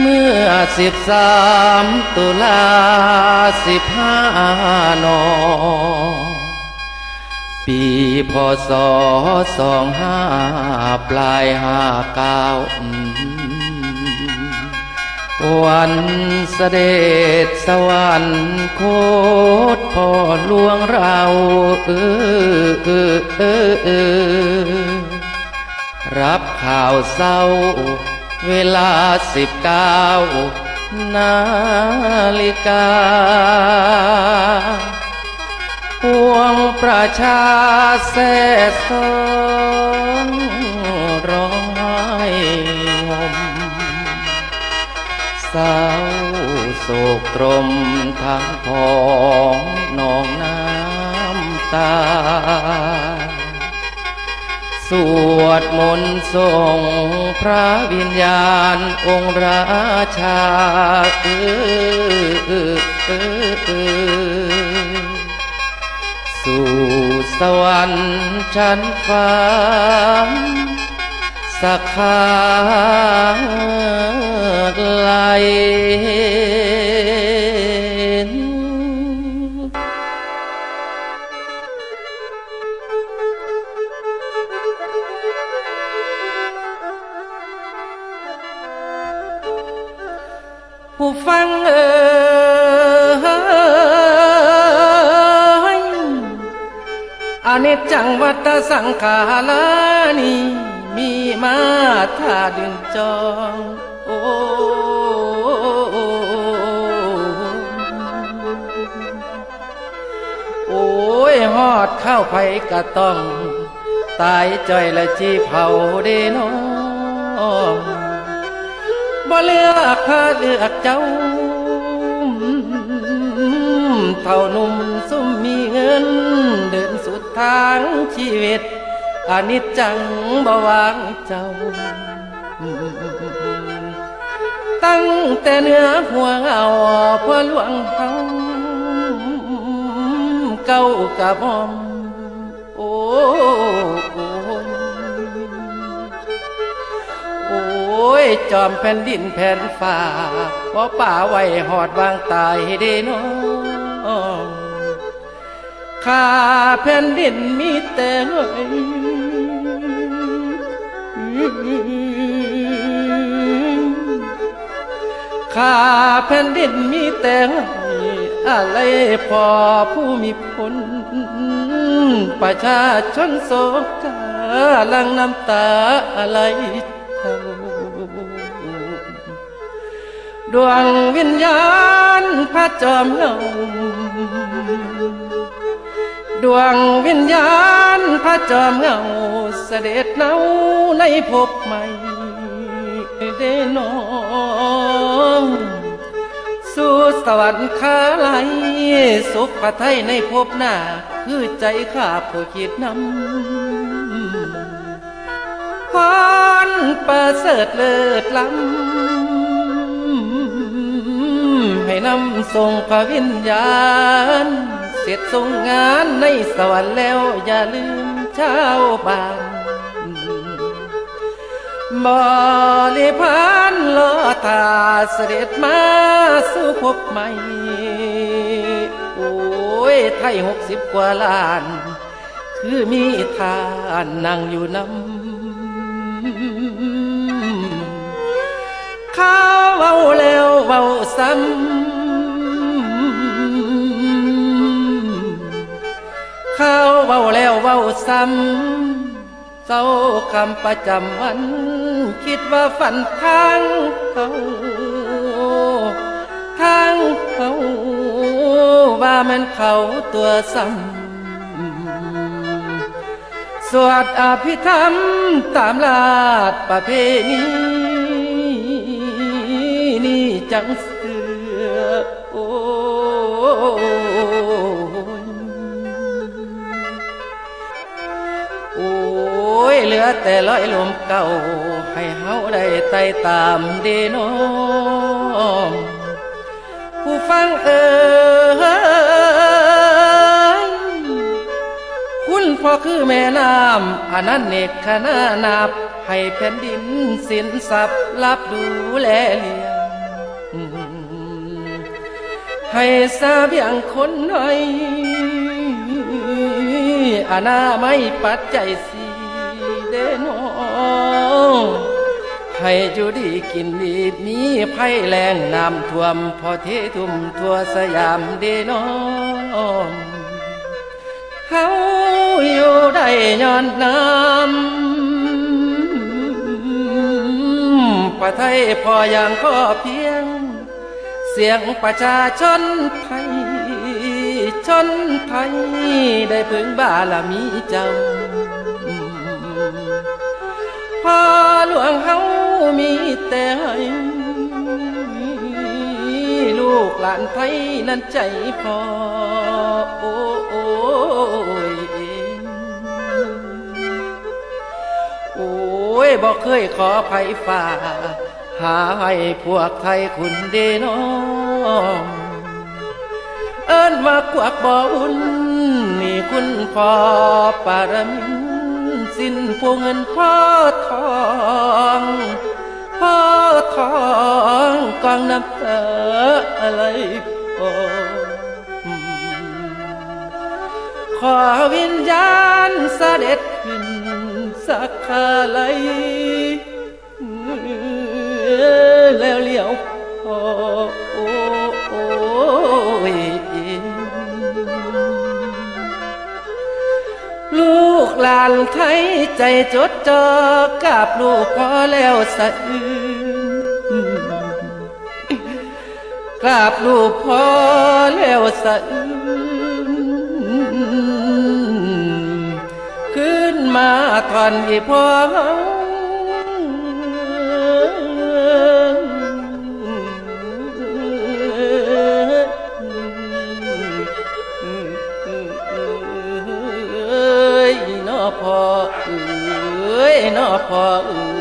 เมื่อสิบสามตุลาสิบห้านอปีพศสองห้าปลายห้าเก้า วันเสด็จสวรรคตพ่อหลวงเราเออเออเออเออรับข่าวเศร้า เวลาสิบเก้านาฬิกาพวงประชาแสสอ โศกตรมทั้งพองนองน้ำตา สวดมนต์ส่งพระวิญญาณองค์ราชาเออเออเออเออสู่สวรรค์ชั้นฟ้า สักขาไลนผู้ฟังเอ่ยอานิจจังวัฏสังขารานี มีมาถ้าดึงจอง โอ้โอ้ยหอดเข้าไปกะต้อง ตายจ่อยละจีเผาเดน้องบ่เลือกพาเลือกเจ้า เท่านุ่มซุ่มมีเงิน เดินสุดทางชีวิต อานิจจังบวางเจ้า ตั้งแต่เนื้อหัวเอาพอหลวงเฮาเก้ากะบอมโอ้โอ้โอ้ยจอมแผ่นดินแผ่นฟ้าเพราะป่าไว้หอดวางตายเด้น้องข้าแผ่นดินมีแต่เอ้ย ข้าแผ่นดินมีแต่เอ้ยอะไรพอผู้มีผลประชาชนโศกกาลังน้ำตาอะไรเจ้าดวงวิญญาณพระจอมเงาดวงวิญญาณพระจอมเงาเสด็จเนาในภพใหม่ สวรรค์คาไหลสุขพระไทยในภพหน้า คือใจข้าผู้คิดนำพรประเสริฐเลิศล้ำให้นำส่งพระวิญญาณ เสร็จทรงงานในสวรรค์แล้วอย่าลืมชาวบ้าน บริพานลอตาเสด็จมาสู่ภพใหม่ โอ้ย ไทยหกสิบกว่าล้าน คือมีทานนั่งอยู่นำข้าวเว้าแล้วเว้าซ้ำข้าวเว้าแล้วเว้าซ้ำ เจ้าคำประจำวัน คิดว่าฝันทางเขาทางเขาว่ามันเขาตัวซ้ำสวดอภิธรรมตามลาดประเพณีนี่จังเสือโอ้ ยเหลือแต่ร้อยลมเก่า ให้เฮาได้ไต่ตามเดน้องผู้ฟังเอ่ยคุณพ่อคือแม่น้ำอันนั้นเนกขนานับ ให้แผ่นดินสินทรัพย์รับดูแลเลี้ยงให้ทราบอย่างคนหน่อยอาณาไม่ปัดใจสี ดโนให้อยู่ดีกินดีมีภัยแรงน้ำท่วม พอเททุ่มทั่วสยามเดโนเฮาอยู่ได้ย้อนน้ำประไทยพออย่างข้อเพียง เสียงประชาชนไทย ชนไทย ได้พึงบารมีเจ้า พอหลวงเฮามีแต่ให้ลูกหลานไทยนั้นใจพอโอ้โอ้ยโอ้ยบอกเคยขอไผฝ่า หาให้พวกไทยคุณเดน้องเอิ้นมากวักบ่อุ่นนี่คุณพ่อปารมิน สิ้นพวงเงินพ่อทองพ่อทองกองน้ำตาอะไรพอขอวิญญาณเสด็จขึ้นสักคาไลแล้วเลี้ยวพอ หลานไทยใจจดจ่อกับลูกพอแล้วสะอื้นกราบลูกพ่อแล้วสะอื้นขึ้นมาทอนอีพอเอ้ Oh.